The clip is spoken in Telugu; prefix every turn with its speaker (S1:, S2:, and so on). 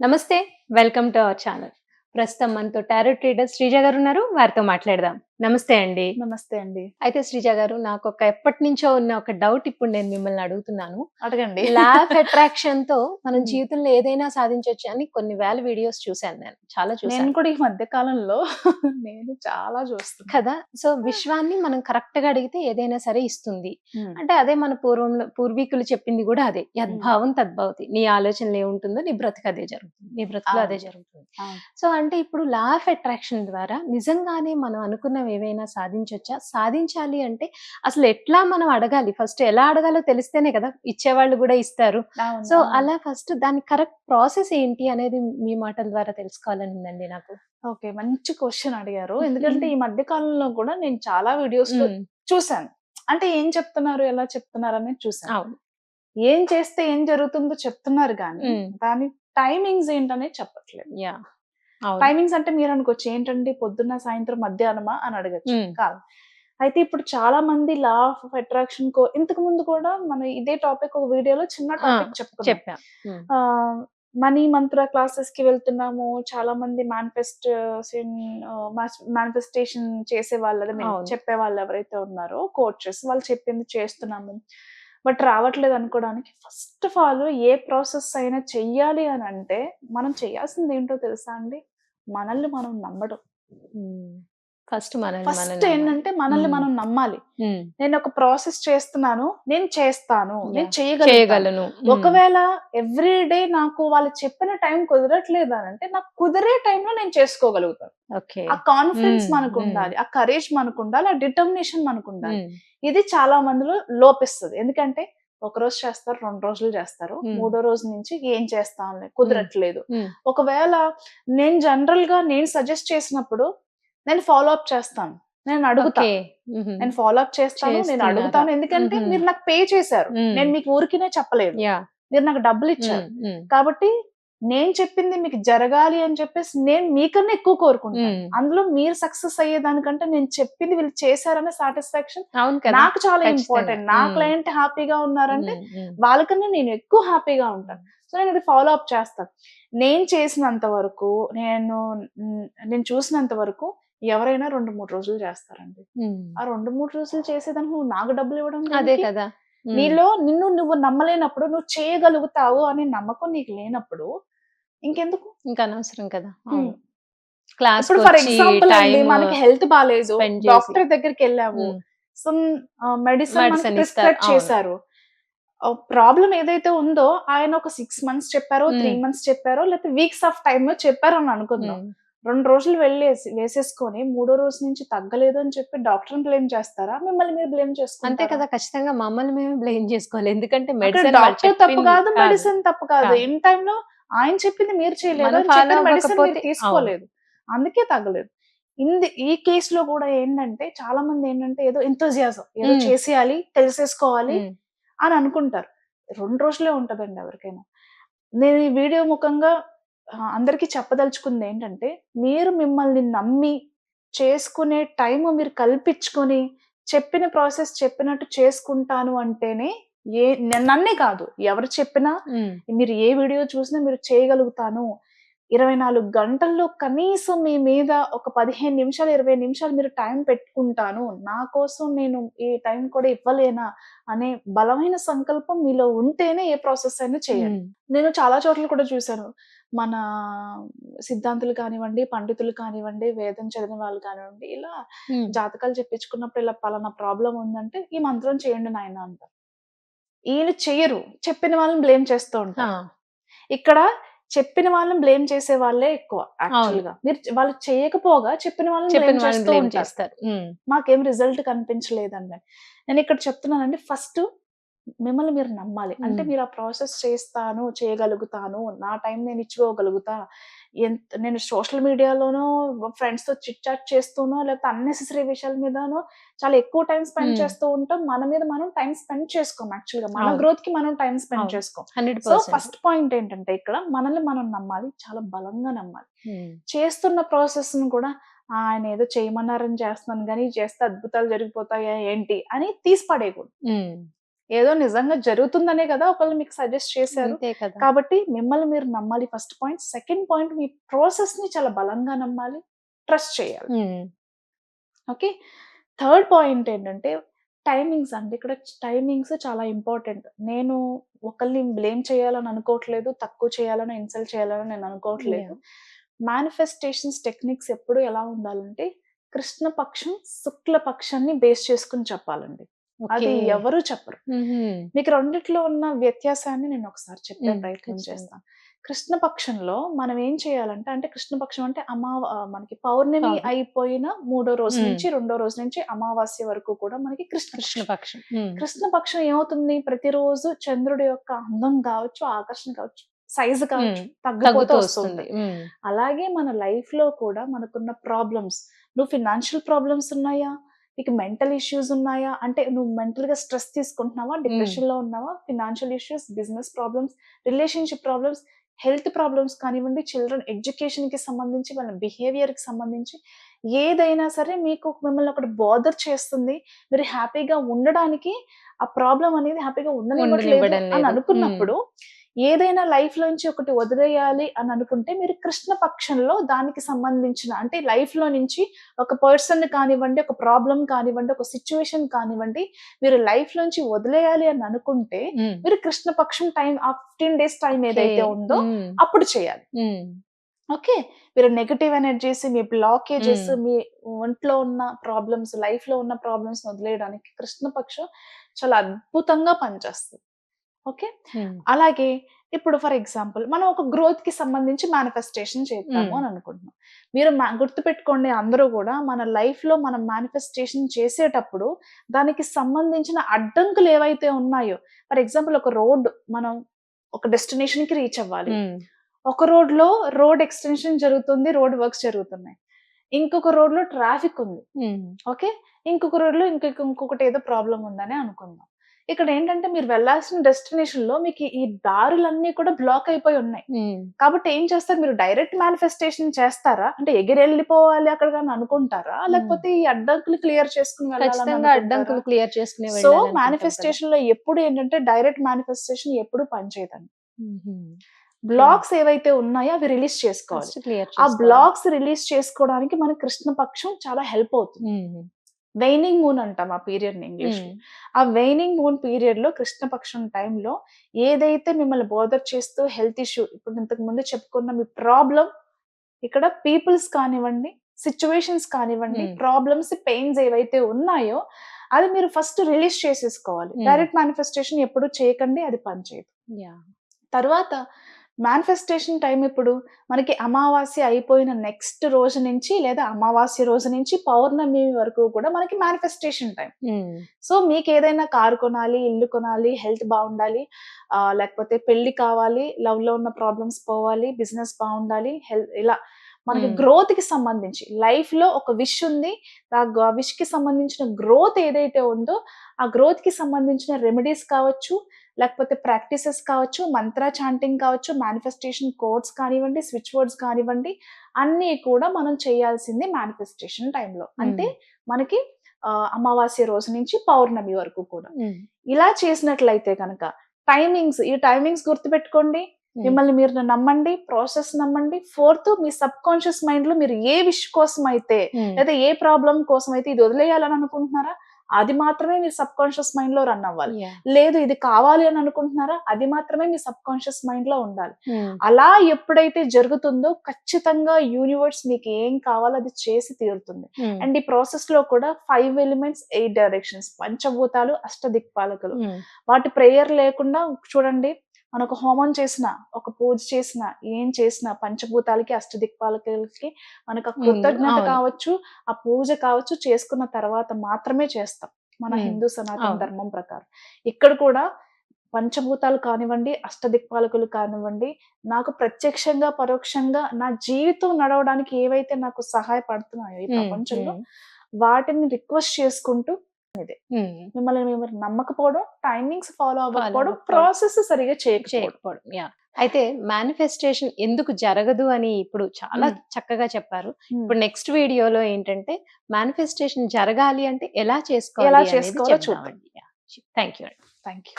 S1: నమస్తే వెల్కమ్ టు అవర్ ఛానల్. ప్రస్తుతం మనతో టారో ట్రేడర్ శ్రీజ గారు ఉన్నారు వారితో మాట్లాడదాం. నమస్తే అండి.
S2: నమస్తే అండి.
S1: అయితే శ్రీజ గారు నాకు ఒక ఎప్పటి నుంచో ఉన్న ఒక డౌట్ ఇప్పుడు నేను మిమ్మల్ని అడుగుతున్నాను.
S2: అడగండి.
S1: లాఫ్ అట్రాక్షన్తో మనం. జీవితంలో ఏదైనా సాధించవచ్చు అని కొన్ని వేల వీడియోస్ చూశాను నేను. చాలా
S2: నేను
S1: చూసాను
S2: కూడా ఈ మధ్య కాలంలో నేను చాలా చూస్తున్నా
S1: కదా? సో విశ్వాన్ని మనం కరెక్ట్గా అడిగితే ఏదైనా సరే ఇస్తుంది. అంటే అదే మన పూర్వంలో పూర్వీకులు చెప్పింది కూడా అదే. యద్భావం తద్భావతి నీ ఆలోచనలు ఏముంటుందో నీ బ్రతుకు అదే జరుగుతుంది. నీ బ్రతుకులో అదే. జరుగుతుంది. సో అంటే ఇప్పుడు లా ఆఫ్ అట్రాక్షన్ ద్వారా నిజంగానే మనం అనుకున్నవి ఏవైనా సాధించవచ్చా సాధించాలి అంటే అసలు ఎట్లా మనం అడగాలి? ఫస్ట్ ఎలా అడగాలో తెలిస్తేనే కదా ఇచ్చేవాళ్ళు కూడా ఇస్తారు. సో. అలా ఫస్ట్ దాని కరెక్ట్ ప్రాసెస్ ఏంటి అనేది మీ మాటల ద్వారా తెలుసుకోవాలని ఉందండి నాకు.
S2: ఓకే మంచి క్వశ్చన్ అడిగారు. ఎందుకంటే ఈ మధ్య కాలంలో కూడా నేను చాలా వీడియోస్ చూసాను అంటే ఏం చెప్తున్నారు ఎలా చెప్తున్నారు అనేది చూసాను ఏం చేస్తే ఏం జరుగుతుందో చెప్తున్నారు కానీ దాని టైమింగ్స్ ఏంటనేది చెప్పట్లేదు.
S1: యా
S2: టైమింగ్స్ అంటే మీరు అనుకోవచ్చు ఏంటండి పొద్దున్న సాయంత్రం మధ్యాహ్నమా? అని అడగచ్చు. కాదు. అయితే ఇప్పుడు చాలా మంది లా ఆఫ్ అట్రాక్షన్ కో ఇంతకు ముందు కూడా మన ఇదే టాపిక్ ఒక వీడియోలో చిన్న టాపిక్ చెప్పుకున్నాం. మనీ మంత్ర క్లాసెస్కి వెళ్తున్నాము. చాలా మంది మేనిఫెస్టేషన్ మేనిఫెస్టేషన్ చేసే వాళ్ళు. చెప్పే వాళ్ళు ఎవరైతే ఉన్నారో కోచెస్ వాళ్ళు చెప్పింది చేస్తున్నాము. బట్ రావట్లేదు అనుకోవడానికి ఫస్ట్ ఆఫ్ ఆల్ ఏ ప్రాసెస్ అయినా చెయ్యాలి అని అంటే మనం చేయాల్సింది ఏంటో తెలుసా అండి? మనల్ని మనం నమ్మడం.
S1: ఫస్ట్
S2: ఫస్ట్ ఏంటంటే మనల్ని. మనం నమ్మాలి. నేను ఒక ప్రాసెస్ చేస్తున్నాను నేను చేస్తాను నేను. చేయగలను. ఒకవేళ ఎవ్రీ డే నాకు వాళ్ళు చెప్పిన టైం కుదరట్లేదు అని అంటే నాకు కుదిరే టైంలో నేను చేసుకోగలుగుతాను.
S1: ఓకే.
S2: ఆ కాన్ఫిడెన్స్ మనకు. ఉండాలి ఆ కరేజ్ మనకు ఉండాలి ఆ డిటర్మినేషన్ మనకు ఉండాలి. ఇది చాలా మందిలో లోపిస్తుంది. ఎందుకంటే ఒక రోజు చేస్తారు రెండు రోజులు చేస్తారు. మూడో రోజు నుంచి ఏం చేస్తాంలే కుదరట్లేదు. ఒకవేళ నేను జనరల్గా నేను సజెస్ట్ చేసినప్పుడు నేను ఫాలో అప్ చేస్తాను. నేను అడుగుతా. నేను ఫాలో అప్ చేస్తాను నేను? అడుగుతాను. ఎందుకంటే. మీరు నాకు పే చేశారు. నేను మీకు ఊరికినే చెప్పలేదు. మీరు నాకు డబ్బులు ఇచ్చారు. కాబట్టి నేను చెప్పింది మీకు జరగాలి అని చెప్పేసి నేను మీకన్నా ఎక్కువ కోరుకుంటాను. అందులో మీరు సక్సెస్ అయ్యేదానికంటే నేను చెప్పింది వీళ్ళు చేశారనే సాటిస్ఫాక్షన్ నాకు చాలా. ఇంపార్టెంట్ నా. క్లయింట్ హ్యాపీగా ఉన్నారంటే వాళ్ళకన్నా నేను ఎక్కువ హ్యాపీగా ఉంటాను. సో నేను ఇది ఫాలో అప్ చేస్తాను. నేను చేసినంత వరకు నేను నేను చూసినంత వరకు ఎవరైనా రెండు మూడు రోజులు చేస్తారండి. ఆ రెండు మూడు రోజులు చేసేదానికి నువ్వు నాకు డబ్బులు ఇవ్వడం
S1: అదే? కదా
S2: నీలో నిన్ను నువ్వు నమ్మలేనప్పుడు నువ్వు చేయగలుగుతావు అనే నమ్మకం నీకు లేనప్పుడు ఇంకెందుకు
S1: ఇంకా అనవసరం కదా. క్లాస్
S2: ఇప్పుడు ఫర్ ఎగ్జాంపుల్ అండి మనకి హెల్త్ బాగాలేదు. డాక్టర్ దగ్గరికి వెళ్ళాము సమ్ మెడిసిన్ ప్రిస్క్రైబ్. చేశారు ప్రాబ్లం ఏదైతే ఉందో ఆయన ఒక సిక్స్ మంత్స్ చెప్పారో త్రీ. మంత్స్ చెప్పారో లేకపోతే వీక్స్ ఆఫ్ టైమ్ చెప్పారో అని అనుకుందాం రెండు రోజులు వెళ్ళేసి వేసేసుకొని మూడో రోజు నుంచి తగ్గలేదు అని చెప్పి డాక్టర్ బ్లేమ్ చేస్తారా? మిమ్మల్ని మీరు బ్లేమ్
S1: అంతే
S2: చేసుకుంటారా
S1: కదా ఖచ్చితంగా మమ్మల్ని మేము బ్లేమ్ చేసుకోవాలి. ఎందుకంటే మెడిసిన్
S2: డాక్టర్ తప్పు కాదు మెడిసిన్ తప్పు కాదు. ఇన్ టైమ్లో ఆయన చెప్పింది మీరు చేయలేదు మెడిసిన్ తీసుకోలేదు. అందుకే తగ్గలేదు. ఇంది ఈ కేసు లో కూడా ఏంటంటే చాలా మంది ఏంటంటే ఏదో ఎంతోజియాజం ఏదో. చేసేయాలి తెలిసేసుకోవాలి అని అనుకుంటారు. రెండు రోజులే ఉంటదండి ఎవరికైనా. నేను ఈ వీడియో ముఖంగా అందరికీ చెప్పదలుచుకుంది ఏంటంటే మీరు మిమ్మల్ని నమ్మి చేసుకునే టైం మీరు కల్పించుకొని చెప్పిన ప్రాసెస్ చెప్పినట్టు చేసుకుంటాను అంటేనే ఏ నన్నే కాదు ఎవరు చెప్పినా మీరు ఏ వీడియో చూసినా మీరు చేయగలుగుతాను. ఇరవై నాలుగు గంటల్లో కనీసం మీ మీద ఒక పదిహేను నిమిషాలు ఇరవై నిమిషాలు మీరు టైం పెట్టుకుంటాను. నా కోసం నేను ఈ టైం కూడా ఇవ్వలేనా అనే బలమైన సంకల్పం మీలో ఉంటేనే ఏ ప్రాసెస్ అయినా చేయండి. నేను చాలా చోట్ల కూడా చూశాను. మన సిద్ధాంతులు కానివ్వండి పండితులు కానివ్వండి వేదం చదివిన వాళ్ళు కానివ్వండి ఇలా జాతకాలు చెప్పించుకున్నప్పుడు ఇలా పలానా ప్రాబ్లం ఉందంటే ఈ మంత్రం చేయండి నాయన అంటారు. వీళ్ళు చెయ్యరు. చెప్పిన వాళ్ళని బ్లేమ్ చేస్తూ ఉంటారు. ఇక్కడ చెప్పిన వాళ్ళని బ్లేమ్ చేసే వాళ్ళే ఎక్కువ యాక్చువల్గా మీరు వాళ్ళు చేయకపోగా చెప్పిన వాళ్ళని బ్లేమ్ చేస్తూ ఉంటారు. మాకేం రిజల్ట్ కనిపించలేదండి. నేను ఇక్కడ చెప్తున్నానండి. ఫస్ట్ మిమ్మల్ని మీరు నమ్మాలి. అంటే. మీరు ఆ ప్రాసెస్ చేస్తాను చేయగలుగుతాను. నా టైం నేను ఇచ్చుకోగలుగుతా ఎంత నేను సోషల్ మీడియాలోనో ఫ్రెండ్స్తో చిట్ చాట్ చేస్తూనో లేకపోతే అన్నెసెసరీ విషయాల మీదనో చాలా ఎక్కువ టైం స్పెండ్. చేస్తూ ఉంటాం. మన మీద మనం టైం స్పెండ్ చేసుకోం యాక్చువల్గా మన. గ్రోత్కి మనం టైం స్పెండ్. చేసుకోం.
S1: 100%
S2: సో ఫస్ట్ పాయింట్ ఏంటంటే ఇక్కడ మనల్ని మనం నమ్మాలి చాలా బలంగా నమ్మాలి. చేస్తున్న ప్రాసెస్ను కూడా "ఆ, ఆయన ఏదో చేయమన్నారని చేస్తున్నాను కానీ చేస్తే అద్భుతాలు జరిగిపోతాయా ఏంటి? అని తీసి పడేయకూడదు ఏదో నిజంగా జరుగుతుందనే కదా ఒకళ్ళు మీకు సజెస్ట్ చేశారు. కాబట్టి మిమ్మల్ని మీరు నమ్మాలి ఫస్ట్ పాయింట్. సెకండ్ పాయింట్ మీ ప్రాసెస్ని చాలా బలంగా నమ్మాలి. ట్రస్ట్ చేయాలి. ఓకే? థర్డ్ పాయింట్ ఏంటంటే టైమింగ్స్ అండి. ఇక్కడ టైమింగ్స్ చాలా ఇంపార్టెంట్. నేను ఒకరిని బ్లేమ్ చేయాలని అనుకోవట్లేదు తక్కువ చేయాలని ఇన్సల్ట్ చేయాలని నేను అనుకోవట్లేదు. మేనిఫెస్టేషన్స్ టెక్నిక్స్ ఎప్పుడు ఎలా ఉండాలంటే కృష్ణ పక్షం శుక్ల పక్షాన్ని బేస్ చేసుకుని చెప్పాలండి. అది. ఎవరు చెప్పరు మీకు రెండిట్లో ఉన్న వ్యత్యాసాన్ని నేను ఒకసారి చెప్పే ప్రయత్నం. చేస్తాను కృష్ణ పక్షంలో మనం ఏం చేయాలంటే అంటే కృష్ణ పక్షం అంటే అమా ఆ, మనకి పౌర్ణమి. అయిపోయిన మూడో రోజు. నుంచి రెండో రోజు నుంచి అమావాస్య వరకు కూడా మనకి కృష్ణ
S1: కృష్ణ
S2: పక్షం.
S1: పక్షం ఉమ్,
S2: కృష్ణ పక్షం ఏమవుతుంది ప్రతిరోజు చంద్రుడి యొక్క అందం కావచ్చు ఆకర్షణ కావచ్చు సైజు కావచ్చు. తగ్గిపోతూ వస్తుంది అలాగే మన లైఫ్లో కూడా మనకున్న ప్రాబ్లమ్స్ నువ్వు ఫినాన్షియల్ ప్రాబ్లమ్స్ ఉన్నాయా నీకు మెంటల్ ఇష్యూస్ ఉన్నాయా? అంటే నువ్వు మెంటల్గా స్ట్రెస్ తీసుకుంటున్నావా? డిప్రెషన్లో ఉన్నావా? Financial issues business problems relationship problems health problems కానివ్వండి చిల్డ్రన్ ఎడ్యుకేషన్కి సంబంధించి వాళ్ళ బిహేవియర్కి సంబంధించి ఏదైనా సరే మీకు మిమ్మల్ని ఒకటి బాదర్ చేస్తుంది. మీరు హ్యాపీగా ఉండడానికి ఆ ప్రాబ్లం అనేది హ్యాపీగా ఉండనివ్వట్లేదు అని. అనుకున్నప్పుడు ఏదైనా లైఫ్ లోంచి ఒకటి వదిలేయాలి అని అనుకుంటే మీరు కృష్ణ పక్షంలో దానికి సంబంధించిన అంటే లైఫ్లో నుంచి ఒక పర్సన్ కానివ్వండి ఒక ప్రాబ్లం కానివ్వండి ఒక సిచ్యువేషన్ కానివ్వండి మీరు లైఫ్ లోంచి వదిలేయాలి అని అనుకుంటే మీరు కృష్ణ పక్షం టైం ఆ ఫిఫ్టీన్ డేస్ టైం ఏదైతే. ఉందో అప్పుడు చేయాలి. ఓకే. మీరు నెగటివ్ ఎనర్జీస్ మీ బ్లాకేజెస్. మీ ఒంట్లో ఉన్న ప్రాబ్లమ్స్ లైఫ్లో ఉన్న ప్రాబ్లమ్స్ వదిలేయడానికి కృష్ణపక్షం చాలా అద్భుతంగా పనిచేస్తుంది. ఓకే? అలాగే ఇప్పుడు ఫర్ ఎగ్జాంపుల్ మనం ఒక గ్రోత్కి సంబంధించి మేనిఫెస్టేషన్ చేద్దాము. అని అనుకుంటున్నాం. మీరు గుర్తుపెట్టుకోండి అందరూ కూడా మన లైఫ్లో మనం మేనిఫెస్టేషన్ చేసేటప్పుడు దానికి సంబంధించిన అడ్డంకులు ఏవైతే ఉన్నాయో ఫర్ ఎగ్జాంపుల్ ఒక రోడ్ మనం ఒక డెస్టినేషన్కి రీచ్ అవ్వాలి. ఒక రోడ్లో రోడ్ ఎక్స్టెన్షన్ జరుగుతుంది రోడ్ వర్క్స్ జరుగుతున్నాయి. ఇంకొక రోడ్లో ట్రాఫిక్ ఉంది. ఓకే? ఇంకొక రోడ్లో ఇంకొక ఇంకొకటి ఏదో ప్రాబ్లం ఉందని అనుకుందాం. ఇక్కడ ఏంటంటే మీరు వెళ్ళాల్సిన డెస్టినేషన్లో మీకు ఈ దారులన్నీ కూడా బ్లాక్ అయిపోయి ఉన్నాయి. కాబట్టి ఏం చేస్తారు? మీరు డైరెక్ట్ మేనిఫెస్టేషన్ చేస్తారా? అంటే ఎగిరి వెళ్ళిపోవాలి అక్కడ కానీ అనుకుంటారా? లేకపోతే ఈ అడ్డంకులు క్లియర్ చేసుకుని?
S1: అడ్డంకులు క్లియర్ చేసుకునే
S2: సో. మేనిఫెస్టేషన్లో ఎప్పుడు ఏంటంటే డైరెక్ట్ మేనిఫెస్టేషన్ ఎప్పుడు పనిచేయదండి. బ్లాక్స్ ఏవైతే ఉన్నాయో అవి రిలీజ్ చేసుకోవాలి. ఆ. బ్లాక్స్ రిలీజ్ చేసుకోవడానికి మన కృష్ణపక్షం చాలా హెల్ప్ అవుతుంది. వెయినింగ్ మూన్ అంటాం ఆ పీరియడ్ ఇంగ్లీష్
S1: ఉమ్,
S2: ఆ వెయినింగ్ మూన్ పీరియడ్లో కృష్ణపక్షం టైంలో ఏదైతే మిమ్మల్ని బోదర్ చేస్తూ హెల్త్ ఇష్యూ ఇప్పుడు ఇంతకు ముందు చెప్పుకున్న మీ ప్రాబ్లం ఇక్కడ పీపుల్స్ కానివ్వండి సిచ్యువేషన్స్ కానివ్వండి
S1: Hmm.
S2: ప్రాబ్లమ్స్ పెయిన్స్ ఏవైతే ఉన్నాయో అది మీరు ఫస్ట్ రిలీజ్ చేసేసుకోవాలి
S1: Hmm.
S2: డైరెక్ట్ మేనిఫెస్టేషన్ ఎప్పుడు చేయకండి అది పనిచేయదు. తర్వాత మేనిఫెస్టేషన్ టైం ఇప్పుడు మనకి అమావాస్య అయిపోయిన నెక్స్ట్ రోజు నుంచి లేదా అమావాస్య రోజు నుంచి పౌర్ణమి వరకు కూడా మనకి మేనిఫెస్టేషన్ టైం సో మీకు ఏదైనా కారు కొనాలి ఇల్లు కొనాలి హెల్త్ బాగుండాలి ఆ, లేకపోతే పెళ్ళి కావాలి లవ్లో ఉన్న ప్రాబ్లమ్స్ పోవాలి బిజినెస్ బాగుండాలి హెల్త్ ఇలా మనకి
S1: Hmm.
S2: గ్రోత్కి సంబంధించి లైఫ్లో ఒక విష్ ఉంది ఆ విష్కి సంబంధించిన గ్రోత్ ఏదైతే ఉందో ఆ గ్రోత్కి సంబంధించిన రెమెడీస్ కావచ్చు లేకపోతే ప్రాక్టీసెస్ కావచ్చు మంత్ర చాంటింగ్ కావచ్చు మేనిఫెస్టేషన్ కోడ్స్ కానివ్వండి స్విచ్ వర్డ్స్ కానివ్వండి అన్నీ కూడా మనం చేయాల్సింది మేనిఫెస్టేషన్ టైంలో అంటే మనకి అమావాస్య రోజు నుంచి పౌర్ణమి వరకు కూడా. ఇలా చేసినట్లయితే కనుక టైమింగ్స్ ఈ టైమింగ్స్ గుర్తుపెట్టుకోండి. మిమ్మల్ని మీరు నమ్మండి ప్రాసెస్ నమ్మండి. ఫోర్త్ మీ సబ్ కాన్షియస్ మైండ్లో మీరు ఏ విష్ కోసం అయితే లేదా ఏ ప్రాబ్లం కోసం అయితే ఇది వదిలేయాలని అనుకుంటున్నారా? అది మాత్రమే మీ సబ్ కాన్షియస్ మైండ్లో రన్ అవ్వాలి. లేదు ఇది కావాలి అని అనుకుంటున్నారా? అది మాత్రమే మీ సబ్ కాన్షియస్ మైండ్లో ఉండాలి.
S1: ఉమ్,
S2: అలా ఎప్పుడైతే జరుగుతుందో ఖచ్చితంగా యూనివర్స్ మీకు ఏం కావాలో అది చేసి తీరుతుంది.
S1: ఉమ్,
S2: అండ్ ఈ ప్రాసెస్లో కూడా ఫైవ్ ఎలిమెంట్స్ ఎయిట్ డైరెక్షన్స్ పంచభూతాలు అష్టదిక్పాలకులు.
S1: ఉమ్,
S2: వాటి ప్రేయర్ లేకుండా చూడండి మనం ఒక హోమం చేసిన ఒక పూజ చేసిన ఏం చేసిన పంచభూతాలకి అష్టదిక్పాలకులకి మనకు కృతజ్ఞత. కావచ్చు ఆ పూజ కావచ్చు చేసుకున్న తర్వాత మాత్రమే చేస్తాం మన హిందూ సనాతన. ధర్మం ప్రకారం ఇక్కడ కూడా పంచభూతాలు కానివ్వండి అష్టదిక్పాలకులు కానివ్వండి నాకు ప్రత్యక్షంగా పరోక్షంగా నా జీవితం నడవడానికి ఏవైతే నాకు సహాయపడుతున్నాయో ఈ ప్రపంచంలో వాటిని రిక్వెస్ట్ చేసుకుంటూ
S1: ఉమ్,
S2: మిమ్మల్ని మీరు నమ్మకపోవడం టైమింగ్స్ ఫాలో అవ్వకపోవడం. ప్రాసెస్ సరిగా చేయకపోవడం.
S1: యా అయితే మేనిఫెస్టేషన్ ఎందుకు జరగదు అని ఇప్పుడు చాలా
S2: మ్మ్.
S1: చక్కగా చెప్పారు. ఇప్పుడు నెక్స్ట్ వీడియోలో ఏంటంటే మేనిఫెస్టేషన్ జరగాలి అంటే ఎలా చేసుకోవాలి
S2: ఎలా చేసుకోవాలో
S1: చెప్దామండి. Thank you
S2: thank you.